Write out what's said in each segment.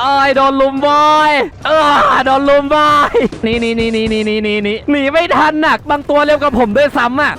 เอ้ยโดนลุมบอยเออโดนลุมบอยนี่นี่นี่นี่นี่นี่นี่นี่หนีไม่ทันน่ะบางตัวเร็วกว่าผมด้วยซ้ำอะ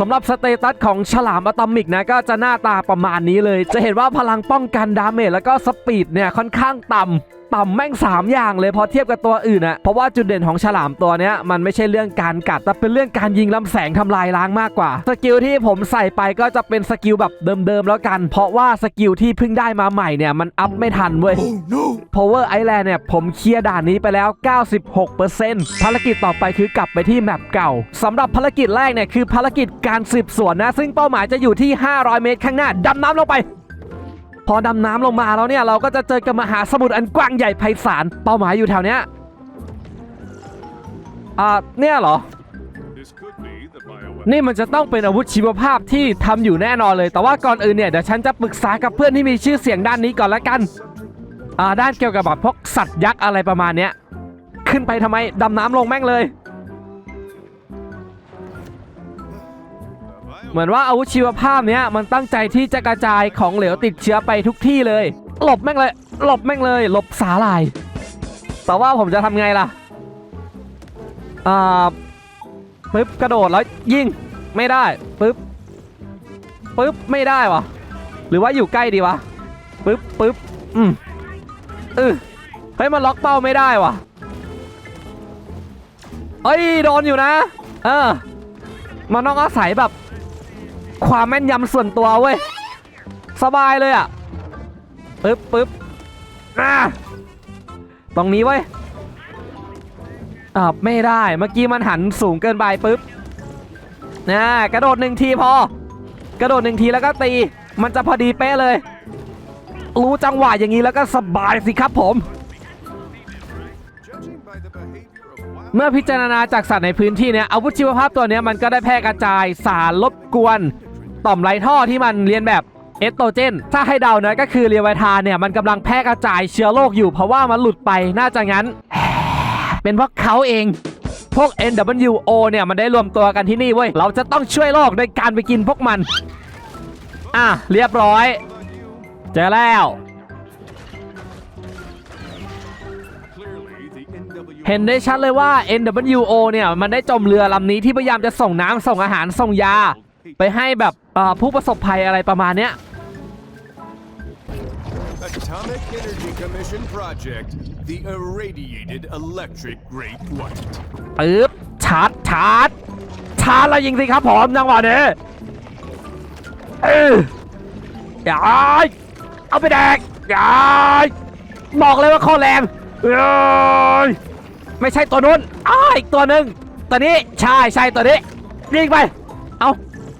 สำหรับสเตตัสของฉลามอะตอมิกนะก็จะหน้าตาประมาณนี้เลย จะเห็นว่าพลังป้องกันดาเมจแล้วก็สปีดเนี่ยค่อนข้างต่ำ ต่ำแม่ง 3 อย่างเลยพอเทียบกับตัวอื่นอะเพราะว่าจุดเด่นของฉลามตัวเนี้ยมันไม่ใช่เรื่องการกัด แต่เป็นเรื่องการยิงลำแสงทำลายล้างมากกว่า สกิลที่ผมใส่ไปก็จะเป็นสกิลแบบเดิมๆแล้วกัน เพราะว่าสกิลที่เพิ่งได้มาใหม่เนี่ยมันอัพไม่ทันเว้ย Power Island เนี่ยผมเคลียร์ด่านนี้ไปแล้ว 96%ภารกิจต่อไปคือกลับไปที่แมปเก่าสำหรับภารกิจแรกเนี่ยคือภารกิจการสืบสวนนะ ซึ่งเป้าหมายจะอยู่ที่ 500 เมตรข้างหน้าดำน้ำลงไป พอดำน้ำลงมาแล้วเนี่ยเราก็จะเจอกับมหาสมุทรอันกว้างใหญ่ไพศาลเป้าหมายอยู่แถวเนี้ยอ่าเนี่ยเหรอ นี่มันจะต้องเป็นอาวุธชีวภาพที่ทำอยู่แน่นอนเลย แต่ว่าก่อนอื่นเนี่ยเดี๋ยวฉันจะปรึกษากับเพื่อนที่มีชื่อเสียงด้านนี้ก่อนละกันอ่าด้านเกี่ยวกับแบบพวกสัตว์ยักษ์อะไรประมาณเนี้ยขึ้นไปทำไมดำน้ำลงแม่งเลย เหมือนว่าอาวุธชีวภาพเนี้ยมันตั้งใจที่จะกระจายของเหลวติดเชื้อไปทุกที่เลย หลบแม่งเลย หลบแม่งเลย หลบสาลาย แต่ว่าผมจะทำไงล่ะ อ่าปึ๊บกระโดดแล้วยิงไม่ได้ปึ๊บปึ๊บไม่ได้วะหรือว่าอยู่ใกล้ดีวะปึ๊บปึ๊บอืมเออเฮ้ยมันล็อกเป้าไม่ได้วะเอ้ยโดนอยู่นะ เออมันต้องอาศัยแบบ ความแม่นยำส่วนตัวเว้ย สบายเลยอะปึ๊บปึ๊บอ่าตรงนี้เว้ยอ่าไม่ได้เมื่อกี้มันหันสูงเกินไปปุ๊บนะกระโดดหนึ่งทีพอ กระโดดหนึ่งทีแล้วก็ตี มันจะพอดีเป๊ะเลย รู้จังหวะอย่างนี้แล้วก็สบายสิครับผม เมื่อพิจารณาจากสัตว์ในพื้นที่เนี่ยอาวุธชีวภาพตัวนี้มันก็ได้แพร่กระจายสารรบกวน ต่อมไรท่อที่มันเรียนแบบเอสโตรเจน ถ้าให้เดานะก็คือเรียวิทานเนี่ยมันกำลังแพร่กระจายเชื้อโรคอยู่เพราะว่ามันหลุดไปน่าจะงั้น เป็นเพราะเขาเอง พวก NWO เนี่ยมันได้รวมตัวกันที่นี่เว้ย เราจะต้องช่วยโลกโดยการไปกินพวกมัน อะ เรียบร้อย เจอแล้ว เห็นได้ชัดเลยว่า NWO เนี่ยมันได้จมเรือลำนี้ที่พยายามจะส่งน้ำส่งอาหารส่งยา ไปให้แบบเอ่อผู้ประสบภัยอะไรประมาณเนี้ย Atomic Energy Commission project, the irradiated electric great what? ปึ๊บชาร์จชาร์จชาร์จแล้วยิงสิครับผมจังหวะนี้เอออย่าเอาไปแดกอย่าบอกเลยว่าข้อแรงเอ้ยไม่ใช่ตัวนู้นอ้าอีกตัวหนึ่งตัวนี้ใช่ใช่ตัวนี้ยิงไป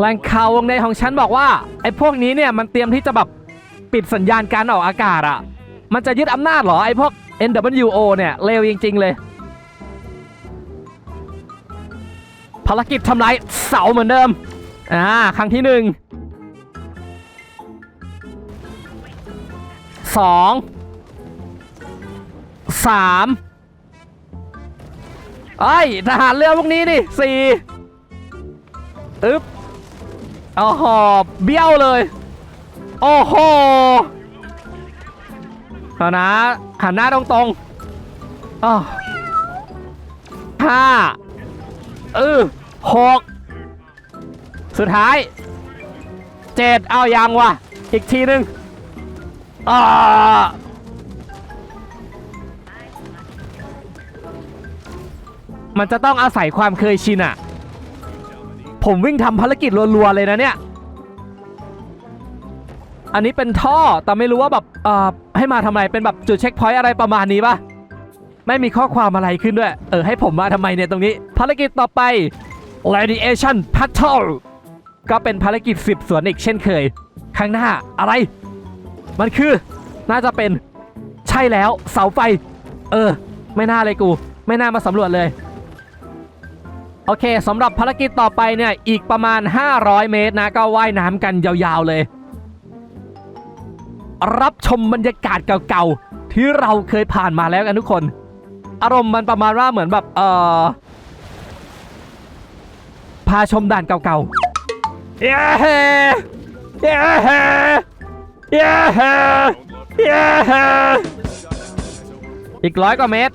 แหล่งข่าววงในของฉันบอกว่าไอ้พวกนี้เนี่ยมันเตรียมที่จะแบบปิดสัญญาณการออกอากาศอะมันจะยึดอำนาจเหรอไอ้พวก NWO เนี่ยเลวจริง ๆ เลย ภารกิจทำลายเสาเหมือนเดิม อ่า ครั้งที่หนึ่งสองสามเอ้ทหารเรือพวกนี้นี่สี่อึ๊บ โอ้โหเบี้ยวเลย โอ้โหเอานะหันหน้าตรงๆอ้อห้าเออหกสุดท้ายเจ็ดเอายังวะอีกทีหนึ่งอ่ามันจะต้องอาศัยความเคยชินอะ ผมวิ่งทำภารกิจรัวๆเลยนะเนี่ย อันนี้เป็นท่อแต่ไม่รู้ว่าแบบเอ่อให้มาทำไมเป็นแบบจุดเช็คพอยต์อะไรประมาณนี้ปะไม่มีข้อความอะไรขึ้นด้วย เออให้ผมมาทำไมเนี่ยตรงนี้ ภารกิจต่อไป radiation patrol ก็เป็นภารกิจสืบสวนอีกเช่นเคย ข้างหน้าอะไร มันคือน่าจะเป็นใช่แล้วเสาไฟ เออ ไม่น่าเลยกู ไม่น่ามาสำรวจเลย โอเคสำหรับภารกิจต่อไปเนี่ยอีกประมาณ 500 เมตรนะก็ว่ายน้ำกันยาวๆเลย รับชมบรรยากาศเก่าๆที่เราเคยผ่านมาแล้วกันทุกคน อารมณ์มันประมาณว่าเหมือนแบบเออพาชมด่านเก่าๆเย้เย้เย้เย้อีกร้อยกว่าเมตร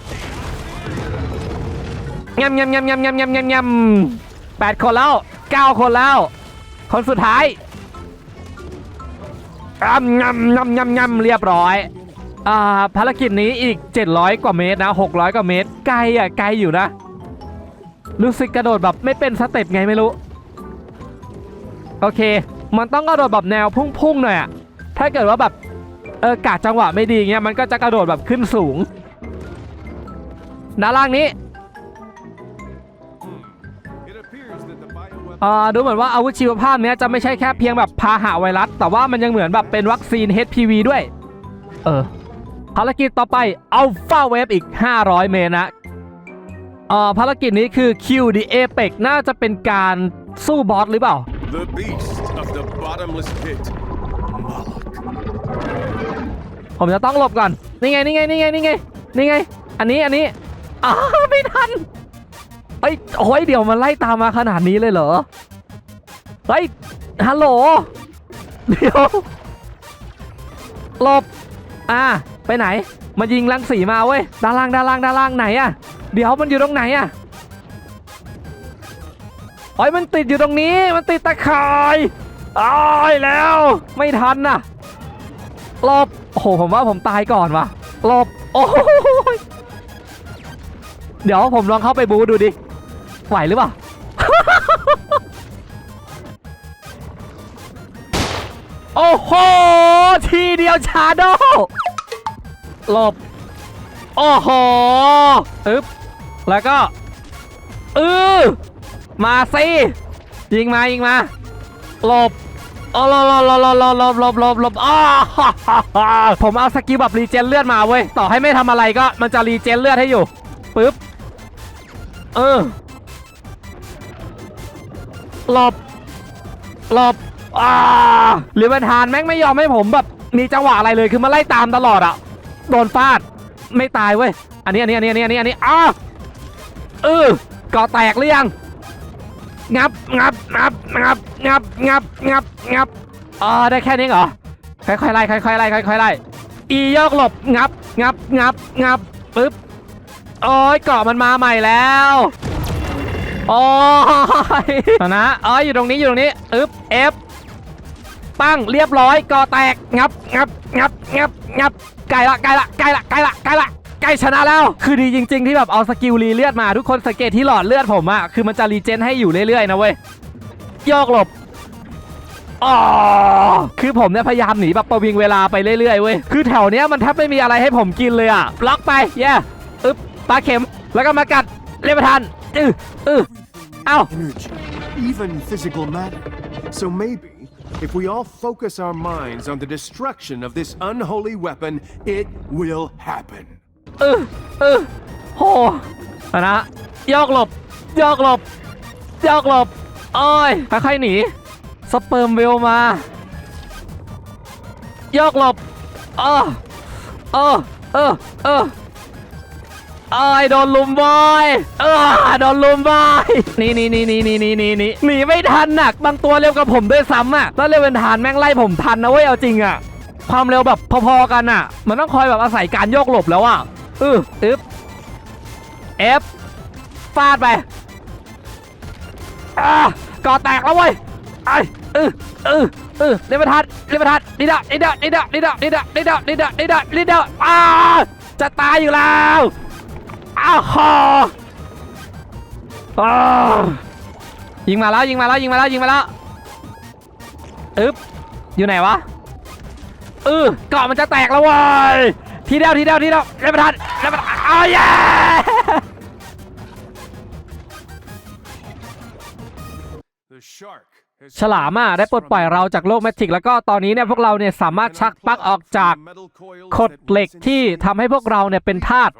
แปดคนแล้วเก้าคนแล้ว คนสุดท้ายยำยำยำยำยำเรียบร้อยอ่าภารกิจนี้อีก 700 กว่าเมตรนะ600 กว่าเมตร ไกลอะไกลอยู่นะ รู้สึกกระโดดแบบไม่เป็นสเต็ปไงไม่รู้ โอเค มันต้องกระโดดแบบแนวพุ่งๆหน่อยอะถ้าเกิดว่าแบบเออกาจังหวะไม่ดีเงี้ยมันก็จะกระโดดแบบขึ้นสูงด้านล่างนี้ bioweapon อ่าดูเหมือนว่าอาวุธชีวภาพเนี้ยจะไม่ใช่แค่เพียงแบบพาหะไวรัส แต่ว่ามันยังเหมือนแบบเป็นวัคซีน HPV ด้วย เออภารกิจต่อไปอัลฟาเวฟอีก 500 เมตรนะอ่าภารกิจนี้คือ Q the Apex น่าจะเป็นการสู้บอสหรือเปล่า The beast of the bottomless pit. Moloch. ผมจะต้องหลบก่อน นี่ไง นี่ไง นี่ไง นี่ไง นี่ไง อันนี้ อันนี้ อ้าไม่ทัน เอ้ยโอ้ยเดี๋ยวมันไล่ตามมาขนาดนี้เลยเหรอเฮ้ยฮัลโหลเดี๋ยวหลบอ่าไปไหนมายิงรังสีมาเว้ยด้านล่างด้านล่างด้านล่างไหนอะเดี๋ยวมันอยู่ตรงไหนอะโอ้ยมันติดอยู่ตรงนี้มันติดตะข่ายอ้ายแล้ว ไม่ทันน่ะหลบโอ้โหผมว่าผมตายก่อนว่ะหลบโอ้ยเดี๋ยวผมลองเข้าไปบูดูดิ ไหวหรือเปล่า โอ้โห ทีเดียวชาโดหลบ โอ้โหอึ๊บ แล้วก็อือมาสิยิงมา ยิงมาหลบโอ้หลบหลบหลบหลบหลบหลบหลบลบอ้าผมเอาสกิลแบบรีเจนเลือดมาเว้ย ต่อให้ไม่ทำอะไรก็มันจะรีเจนเลือดให้อยู่ปึ๊บ เออ หลบหลบอ่าหรือประธานแม่งไม่ยอมให้ผมแบบมีจังหวะอะไรเลยคือมาไล่ตามตลอดอะโดนฟาดไม่ตายเว้ยอันนี้อันนี้อันนี้อันนี้อันนี้อันนี้อ้าเออก่อแตกหรือยังงับงับงับงับงับงับงับงับอ๋อได้แค่นี้เหรอค่อยๆไล่ค่อยๆไล่ค่อยๆไล่อีโยกหลบงับงับงับงับปึ๊บโอ้ยเกาะมันมาใหม่แล้ว โอ้ยนะอ๋ออยู่ตรงนี้อยู่ตรงนี้อึ๊บ F ปั้งเรียบร้อยก่อแตกงับงับงับงับงับไกลละไกลละไกลละไกลละไกลละใกล้ชนะแล้ว คือดีจริง ๆ ที่แบบเอาสกิลรีเลือดมาทุกคนสังเกตที่หลอดเลือดผมอะคือมันจะรีเจนให้อยู่เรื่อยๆนะเว้ยโยกหลบอ๋อคือผมเนี่ยพยายามหนีแบบประวิงเวลาไปเรื่อยๆเว้ยคือแถวเนี้ยมันแทบไม่มีอะไรให้ผมกินเลยอะบล็อกไปแย่อึ๊บปลาเข็มแล้วก็มากัดเรียบประทา นอืออือเอ้า energy, even physical matter. So maybe, if we all focus our minds on the destruction of this unholy weapon, it will happen. เออเออโหเอานะโยกหลบโยกหลบโยกหลบโอ้ยค่อยๆหนีสเปิร์มเวลมาโยกหลบเออเออเออเออ เอ้ยโดนลุมบอยเออโดนลุมบอยนี่นี่นี่นี่นี่นี่นี่นี่หนีไม่ทันน่ะบางตัวเร็วกว่าผมด้วยซ้ำอะแล้วเร็วเป็นฐานแม่งไล่ผมทันนะเว้ยเอาจริงอะความเร็วแบบพอๆกันอะ มันต้องคอยแบบอาศัยการโยกหลบแล้วอะอืออึ๊บ F ฟาดไปอ่าก่อแตกแล้วเว้ยไอ้เออเออเออเรียบทัดเรียบทัดนี่ดะนี่ดะนี่ดะนี่ดะนี่ดะนี่ดะนี่ดะนี่ดะนี่ดะอ้าจะตายอยู่แล้ว อ้าวคออ้าวยิงมาแล้วยิงมาแล้วยิงมาแล้วยิงมาแล้วอึ๊บอยู่ไหนวะเออเกาะมันจะแตกแล้วเว้ยทีเดียวทีเดียวทีเดียวเรียบประทัดเรียบประทัดอ้าวเย้ The shark ฉลามอะได้ปลดปล่อยเราจากโลกแมทริกแล้วก็ตอนนี้เนี่ยพวกเราเนี่ยสามารถชักปลั๊กออกจากขดเหล็กที่ทำให้พวกเราเนี่ยเป็นทาส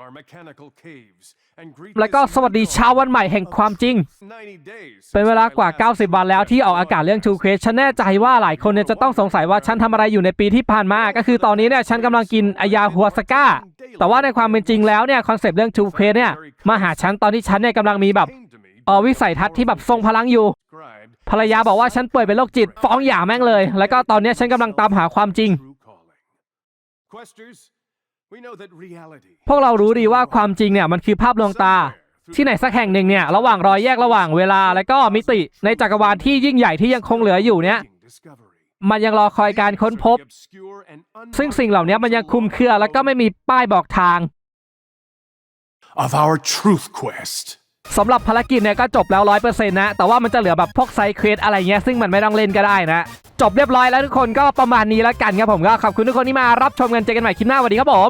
แล้วก็สวัสดีเช้าวันใหม่แห่งความจริง เป็นเวลากว่า 90 วันแล้วที่ออกอากาศเรื่อง True Quest ฉันแน่ใจว่าหลายคนเนี่ยจะต้องสงสัยว่าฉันทำอะไรอยู่ในปีที่ผ่านมา ก็คือตอนนี้เนี่ยฉันกำลังกินอายาหัวสก้า แต่ว่าในความเป็นจริงแล้วเนี่ยคอนเซปต์เรื่อง True Quest เนี่ยมาหาฉันตอนที่ฉันเนี่ยกำลังมีแบบออวิสัยทัศน์ที่แบบทรงพลังอยู่ ภรรยาบอกว่าฉันป่วยเป็นโรคจิต ฟ้องหย่าแม่งเลย แล้วก็ตอนเนี้ยฉันกำลังตามหาความจริง พวกเรารู้ดีว่าความจริงเนี่ยมันคือภาพลวงตา ที่ไหนสักแห่งหนึ่งเนี่ยระหว่างรอยแยกระหว่างเวลา และก็มิติในจักรวาลที่ยิ่งใหญ่ที่ยังคงเหลืออยู่เนี่ยมันยังรอคอยการค้นพบ ซึ่งสิ่งเหล่านี้มันยังคลุมเครือแล้วก็ไม่มีป้ายบอกทาง of our truth quest. สำหรับภารกิจเนี่ยก็จบแล้วร้อยเปอร์เซ็นต์นะ แต่ว่ามันจะเหลือแบบพวกไซเควสอะไรเงี้ยซึ่งมันไม่ต้องเล่นก็ได้นะ จบเรียบร้อยแล้วทุกคนก็ประมาณนี้แล้วกันครับผมก็ขอบคุณทุกคนที่มารับชมกันเจอกันใหม่คลิปหน้าสวัสดีครับผม